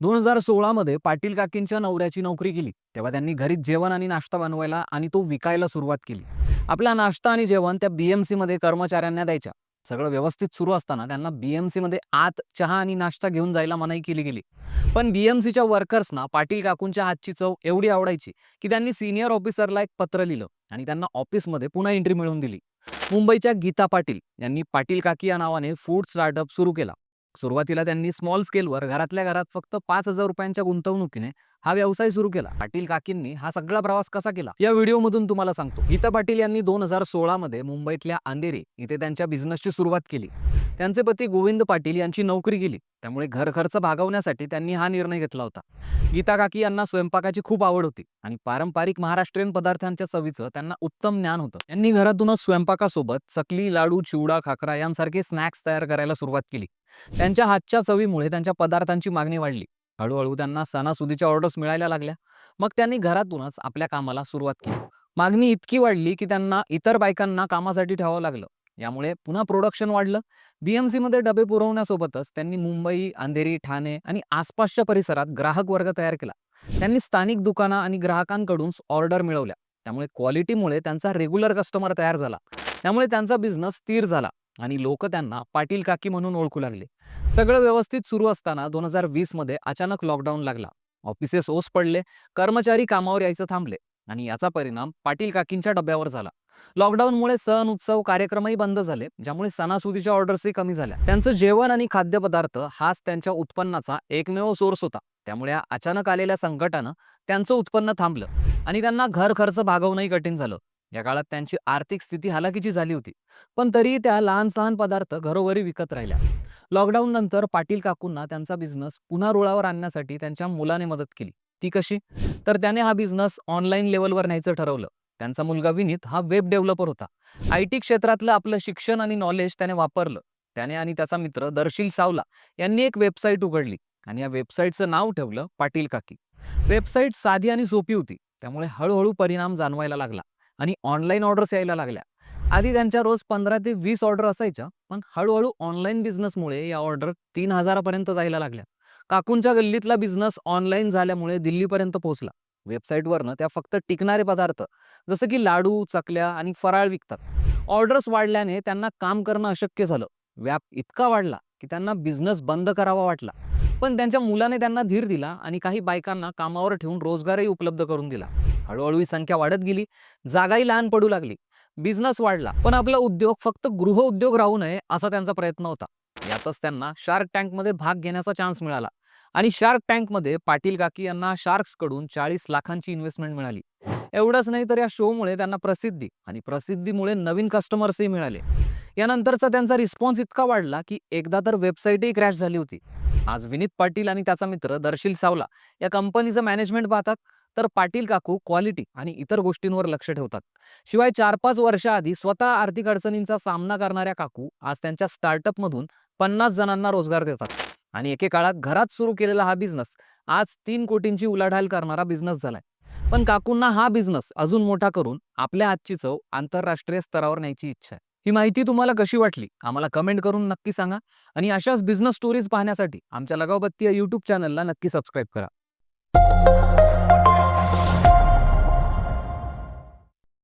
दोन हजार सोळामध्ये पाटील काकींच्या नवऱ्याची नोकरी केली. तेव्हा त्यांनी घरीच जेवण आणि नाश्ता बनवायला आणि तो विकायला सुरुवात केली. आपला नाश्ता आणि जेवण त्या बीएमसी मध्ये कर्मचाऱ्यांना द्यायच्या. सगळं व्यवस्थित सुरू असताना त्यांना बीएमसी मध्ये आत चहा आणि नाश्ता घेऊन जायला मनाई केली गेली. पण बीएमसीच्या वर्कर्सना पाटील काकूंच्या हातची चव एवढी आवडायची की त्यांनी सिनियर ऑफिसरला एक पत्र लिहिलं आणि त्यांना ऑफिसमध्ये पुन्हा एंट्री मिळवून दिली. मुंबईच्या गीता पाटील यांनी पाटील काकी या नावाने फूड स्टार्टअप सुरू केला. सुरुवातीला त्यांनी स्मॉल स्केलवर घरातल्या घरात फक्त पाच हजार रुपयांच्या गुंतवणुकीने हा व्यवसाय सुरू केला. पाटील काकींनी हा सगळा प्रवास कसा केला? या व्हिडिओमधून तुम्हाला सांगतो. गीता पाटील यांनी दोन हजार सोळामध्ये मुंबईतल्या अंधेरी इथे त्यांच्या बिझनेसची सुरुवात केली. त्यांचे पती गोविंद पाटील यांची नोकरी गेली त्यामुळे घर खर्च भागवण्यासाठी त्यांनी हा निर्णय घेतला होता. गीता काकी यांना स्वयंपाकाची खूप आवड होती आणि पारंपरिक महाराष्ट्रीयन पदार्थांच्या चवीचं त्यांना उत्तम ज्ञान होतं. त्यांनी घरातूनच स्वयंपाकासोबत चकली लाडू चिवडा खाकरा यांसारखे स्नॅक्स तयार करायला सुरुवात केली. त्यांच्या हातच्या चवीमुळे त्यांच्या पदार्थांची मागणी वाढली. हळूहळू त्यांना सणासुदीच्या ऑर्डर्स मिळायला लागल्या. मग त्यांनी घरातूनच आपल्या कामाला सुरुवात केली. मागणी इतकी वाढली की त्यांना इतर बायकांना कामासाठी ठेवावं लागलं. यामुळे पुन्हा प्रोडक्शन वाढलं. बीएमसी मध्ये डबे पुरवण्यासोबतच त्यांनी मुंबई अंधेरी ठाणे आणि आसपासच्या परिसरात ग्राहक वर्ग तयार केला. त्यांनी स्थानिक दुकानं आणि ग्राहकांकडून ऑर्डर मिळवल्या. त्यामुळे क्वालिटीमुळे त्यांचा रेग्युलर कस्टमर तयार झाला. त्यामुळे त्यांचा बिझनेस स्थिर झाला. आणि लोक त्यांना पाटील काकी म्हणून ओळखू लागले. सगळं व्यवस्थित सुरू असताना दोन हजार वीसमध्ये अचानक लॉकडाऊन लागला. ऑफिसेस ओस पडले कर्मचारी कामावर यायचं थांबले आणि याचा परिणाम पाटील काकींच्या डब्यावर झाला. लॉकडाऊनमुळे सण उत्सव कार्यक्रमही बंद झाले ज्यामुळे सणासुदीच्या ऑर्डर्सही कमी झाल्या. त्यांचं जेवण आणि खाद्यपदार्थ हाच त्यांच्या उत्पन्नाचा एकमेव सोर्स होता. त्यामुळे अचानक आलेल्या संकटानं त्यांचं उत्पन्न थांबलं आणि त्यांना घर खर्च भागवणंही कठीण झालं. या काळात त्यांची आर्थिक स्थिती हालाकीची झाली होती पण तरीही त्या लहान सहान पदार्थ घरोघरी विकत राहिल्या. लॉकडाऊन नंतर पाटील काकूंना त्यांचा बिझनेस पुन्हा रुळावर आणण्यासाठी त्यांच्या मुलाने मदत केली. ती कशी? तर त्याने हा बिझनेस ऑनलाईन लेवलवर न्यायचं ठरवलं. त्यांचा मुलगा विनीत हा वेब डेव्हलपर होता. आय टी क्षेत्रातलं आपलं शिक्षण आणि नॉलेज त्याने वापरलं. त्याने आणि त्याचा मित्र दर्शील सावला यांनी एक वेबसाईट उघडली आणि या वेबसाईटचं नाव ठेवलं पाटील काकी. वेबसाईट साधी आणि सोपी होती. त्यामुळे हळूहळू परिणाम जाणवायला लागला. आणि ऑनलाईन ऑर्डर्स यायला लागल्या. आधी त्यांच्या रोज पंधरा ते वीस ऑर्डर असायच्या पण हळूहळू ऑनलाईन बिझनेसमुळे या ऑर्डर तीन हजारापर्यंत जायला लागल्या. काकूंच्या गल्लीतला बिझनेस ऑनलाईन झाल्यामुळे दिल्लीपर्यंत पोहोचला. वेबसाईटवरनं त्या फक्त टिकणारे पदार्थ जसं की लाडू चकल्या आणि फराळ विकतात. ऑर्डर्स वाढल्याने त्यांना काम करणं अशक्य झालं. व्याप इतका वाढला की त्यांना बिझनेस बंद करावा वाटला. पण त्यांच्या मुलाने त्यांना धीर दिला आणि काही बायकांना कामावर ठेवून रोजगारही उपलब्ध करून दिला. हळूहळू ही संख्या वाढत गेली. जागाही लहान पडू लागली. बिझनेस वाढला पण आपला उद्योग फक्त गृह उद्योग राहू नये असा त्यांचा प्रयत्न होता. यातच त्यांना शार्क टँकमध्ये भाग घेण्याचा चान्स मिळाला. आणि शार्क टँकमध्ये पाटील काकी यांना शार्क्सकडून चाळीस लाखांची इन्व्हेस्टमेंट मिळाली. एवढंच नाही तर या शोमुळे त्यांना प्रसिद्धी आणि प्रसिद्धीमुळे नवीन कस्टमर्सही मिळाले. यानंतरचा त्यांचा रिस्पॉन्स इतका वाढला की एकदा तर वेबसाईटही क्रॅश झाली होती. आज विनीत पाटील आणि त्याचा मित्र दर्शील सावला या कंपनीचं मॅनेजमेंट पाहतात. तर पाटील काकू क्वालिटी आणि इतर गोष्टींवर लक्ष ठेवतात. शिवाय चार पाच वर्षाआधी स्वतः आर्थिक अडचणींचा सामना करणाऱ्या काकू आज त्यांच्या स्टार्टअपमधून पन्नास जणांना रोजगार देतात आणि एके काळात घरात सुरू केलेला हा बिझनेस आज तीन कोटींची उलाढाल करणारा बिझनेस झालाय. पण काकूंना हा बिझनेस अजून मोठा करून आपल्या आजची चव आंतरराष्ट्रीय स्तरावर न्यायची इच्छा आहे. ही माहिती तुम्हाला कशी वाटली? आम्हाला कमेंट करून नक्की सांगा आणि अशाच बिझनेस स्टोरीज पाहण्यासाठी आमच्या लगावबत्ती या यूट्यूब चॅनलला नक्की सबस्क्राईब करा.